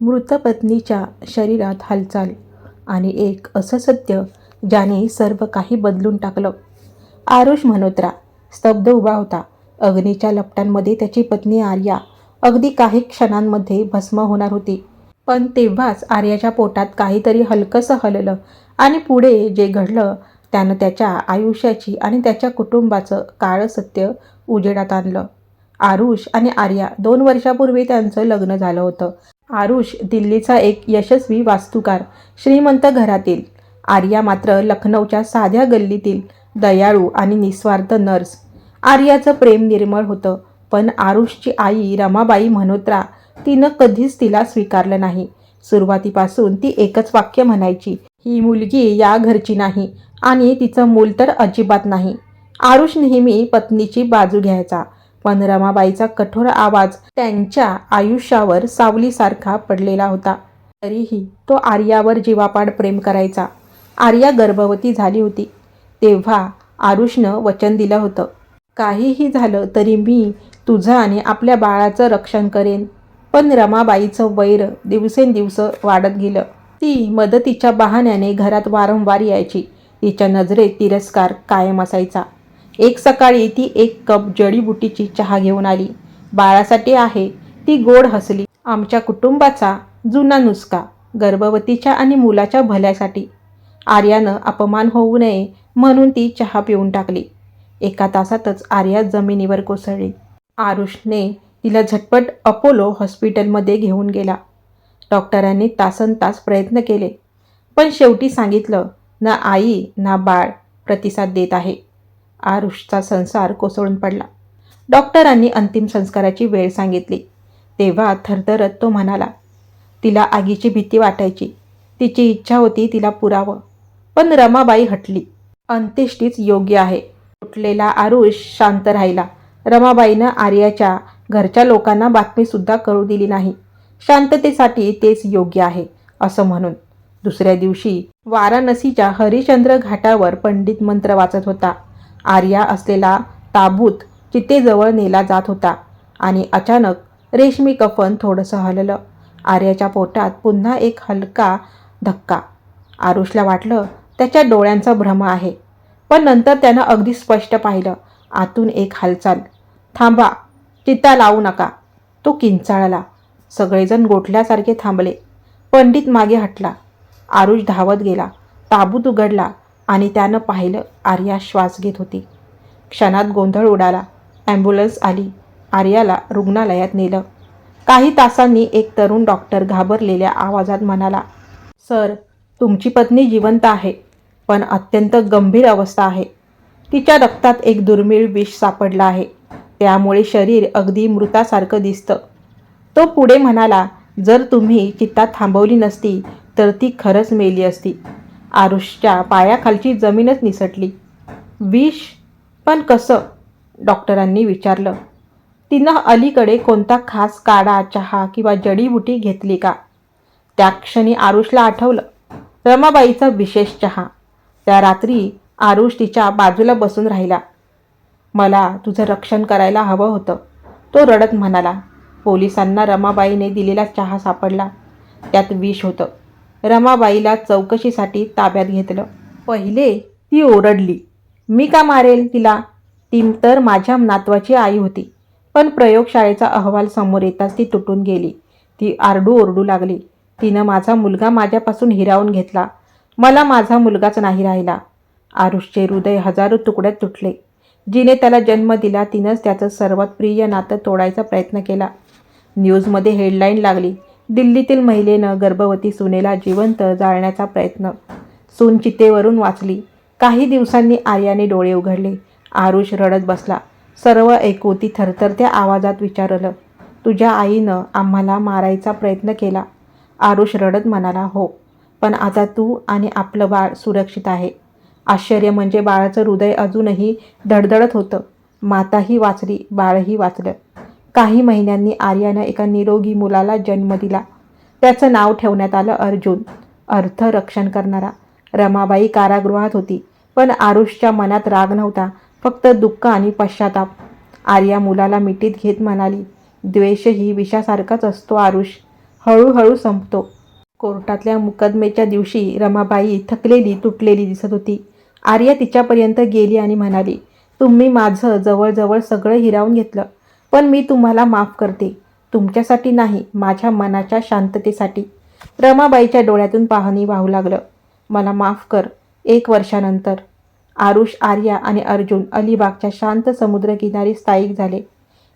मृत पत्नीच्या शरीरात हालचाल आणि एक असं सत्य ज्याने सर्व काही बदलून टाकलं. आरुष मल्होत्रा स्तब्ध उभा होता. अग्नीच्या लपटांमध्ये त्याची पत्नी आर्या अगदी काही क्षणांमध्ये भस्म होणार होती. पण तेव्हाच आर्याच्या पोटात काहीतरी हलकंसं हललं आणि पुढे जे घडलं त्यानं त्याच्या आयुष्याची आणि त्याच्या कुटुंबाचं काळं सत्य उजेडात आणलं. आरुष आणि आर्या दोन वर्षापूर्वी त्यांचं लग्न झालं होतं. आरुष दिल्लीचा एक यशस्वी वास्तुकार श्रीमंत घरातील. आर्या मात्र लखनौच्या साध्या गल्लीतील दयाळू आणि निस्वार्थ नर्स. आर्याचं प्रेम निर्मळ होतं पण आरुषची आई रमाबाई मल्होत्रा तिनं कधीच तिला स्वीकारलं नाही. सुरुवातीपासून ती एकच वाक्य म्हणायची ही मुलगी या घरची नाही आणि तिचं मूल तर अजिबात नाही. आरुष नेहमी पत्नीची बाजू घ्यायचा. पण रमाबाईचा कठोर आवाज त्यांच्या आयुष्यावर सावलीसारखा पडलेला होता. तरीही तो आर्यावर जीवापाड प्रेम करायचा. आर्या गर्भवती झाली होती. तेव्हा आरुषनं वचन दिलं होतं. काहीही झालं तरी मी तुझं आणि आपल्या बाळाचं रक्षण करेन. पण रमाबाईचं वैर दिवसेंदिवस वाढत गेलं. ती मदतीच्या बहाण्याने घरात वारंवार यायची. तिच्या नजरेत तिरस्कार कायम असायचा. एक सकाळी ती एक कप जडीबुटीची चहा घेऊन आली. बाळासाठी आहे ती गोड हसली. आमच्या कुटुंबाचा जुना नुसका गर्भवतीच्या आणि मुलाच्या भल्यासाठी. आर्यानं अपमान होऊ नये म्हणून ती चहा पिऊन टाकली. एका तासातच आर्या जमिनीवर कोसळली. आरुषने तिला झटपट अपोलो हॉस्पिटलमध्ये घेऊन गेला. डॉक्टरांनी तासन तास प्रयत्न केले पण शेवटी सांगितलं ना आई ना बाळ प्रतिसाद देत आहे. आरुषचा संसार कोसळून पडला. डॉक्टरांनी अंतिम संस्काराची वेळ सांगितली. तेव्हा थरथरत तो म्हणाला तिला आगीची भीती वाटायची. तिची इच्छा होती तिला पुरावं. पण रमाबाई हटली. अंत्येष्टीच योग्य आहे. उठलेला आरुष शांत राहिला. रमाबाईनं आर्याच्या घरच्या लोकांना बातमीसुद्धा कळू दिली नाही. शांततेसाठी तेच योग्य आहे असं म्हणून. दुसऱ्या दिवशी वाराणसीच्या हरिश्चंद्र घाटावर पंडित मंत्र वाचत होता. आर्या असलेला ताबूत चितेजवळ नेला जात होता आणि अचानक रेशमी कफन थोडंसं हललं. आर्याच्या पोटात पुन्हा एक हलका धक्का. आरुषला वाटलं त्याच्या डोळ्यांचा भ्रम आहे पण नंतर त्यानं अगदी स्पष्ट पाहिलं आतून एक हालचाल. थांबा चित्ता लावू नका. तो किंचाळला. सगळेजण गोठल्यासारखे थांबले. पंडित मागे हटला. आरुष धावत गेला. ताबूत उघडला. आणि त्यानं पाहिलं आर्या श्वास घेत होती. क्षणात गोंधळ उडाला. ॲम्ब्युलन्स आली. आर्याला रुग्णालयात नेलं. काही तासांनी एक तरुण डॉक्टर घाबरलेल्या आवाजात म्हणाला सर तुमची पत्नी जिवंत आहे पण अत्यंत गंभीर अवस्था आहे. तिच्या रक्तात एक दुर्मिळ विष सापडलं आहे. त्यामुळे शरीर अगदी मृतासारखं दिसतं. तो पुढे म्हणाला जर तुम्ही चित्ता थांबवली नसती तर ती खरंच मेली असती. आरुषच्या पायाखालची जमीनच निसटली. विष पण कसं? डॉक्टरांनी विचारलं. तिनं अलीकडे कोणता खास काढा चहा किंवा जडीबुटी घेतली का? त्या क्षणी आरुषला आठवलं. रमाबाईचा विशेष चहा. त्या रात्री आरुष तिच्या बाजूला बसून राहिला. मला तुझं रक्षण करायला हवं होतं तो रडत म्हणाला. पोलिसांना रमाबाईने दिलेला चहा सापडला. त्यात विष होतं. रमाबाईला चौकशीसाठी ताब्यात घेतलं. पहिले ती ओरडली मी का मारेल तिला? ती तर माझ्या नातवाची आई होती. पण प्रयोगशाळेचा अहवाल समोर येताच ती तुटून गेली. ती आरडू ओरडू लागली तिनं माझा मुलगा माझ्यापासून हिरावून घेतला. मला माझा मुलगाच नाही राहिला. आरुषचे हृदय हजारो तुकड्यात तुटले. जिने त्याला जन्म दिला तिनंच त्याचं सर्वात प्रिय नातं तोडायचा प्रयत्न केला. न्यूजमध्ये हेडलाईन लागली दिल्लीतील महिलेनं गर्भवती सुनेला जिवंत जाळण्याचा प्रयत्न. सून चितेवरून वाचली. काही दिवसांनी आर्याने डोळे उघडले. आरुष रडत बसला. सर्व ऐकू ती थरथरत्या आवाजात विचारलं तुझ्या आईनं आम्हाला मारायचा प्रयत्न केला. आरुष रडत म्हणाला हो पण आता तू आणि आपलं बाळ सुरक्षित आहे. आश्चर्य म्हणजे बाळाचं हृदय अजूनही धडधडत होतं. माताही वाचली बाळही वाचलं. काही महिन्यांनी आर्यानं एका निरोगी मुलाला जन्म दिला. त्याचं नाव ठेवण्यात आलं अर्जुन. अर्थ रक्षण करणारा. रमाबाई कारागृहात होती. पण आरुषच्या मनात राग नव्हता. फक्त दुःख आणि पश्चाताप. आर्या मुलाला मिठीत घेत म्हणाली द्वेष ही विषासारखाच असतो आरुष. हळूहळू संपतो. कोर्टातल्या मुकदमेच्या दिवशी रमाबाई थकलेली तुटलेली दिसत होती. आर्या तिच्यापर्यंत गेली आणि म्हणाली तुम्ही माझं जवळजवळ सगळं हिरावून घेतलं. पण मी तुम्हाला माफ करते. तुमच्यासाठी नाही माझ्या मनाच्या शांततेसाठी. रमाबाईच्या डोळ्यातून पाहणी वाहू लागलं. मला माफ कर एक वर्षानंतर. आरुष आर्या आणि अर्जुन अलिबागच्या शांत समुद्रकिनारी स्थायिक झाले.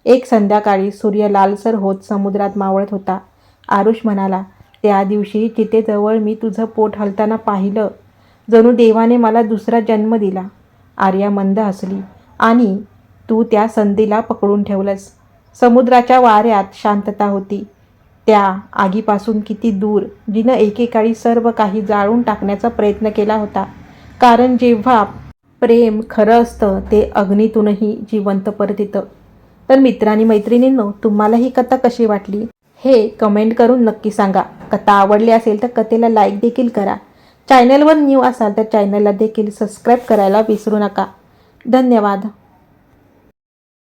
एक संध्याकाळी सूर्य लालसर होत समुद्रात मावळत होता. आरुष म्हणाला त्या दिवशी चितेजवळ मी तुझं पोट हलताना पाहिलं जणू देवाने मला दुसरा जन्म दिला. आर्या मंद हसली. आणि तू त्या संधीला पकडून ठेवलंस. समुद्राच्या वाऱ्यात शांतता होती. त्या आगीपासून किती दूर जिनं एकेकाळी सर्व काही जाळून टाकण्याचा प्रयत्न केला होता. कारण जेव्हा प्रेम खरं असतं ते अग्नीतूनही जिवंत परत येतं. तर मित्रांनी मैत्रिणींनो तुम्हाला ही कथा कशी वाटली? हे कमेंट करून नक्की सांगा. कथा आवडली असेल तर कथेला लाईक देखील करा. चॅनलवर न्यू असाल तर चॅनलला देखील सबस्क्राईब करायला विसरू नका. धन्यवाद.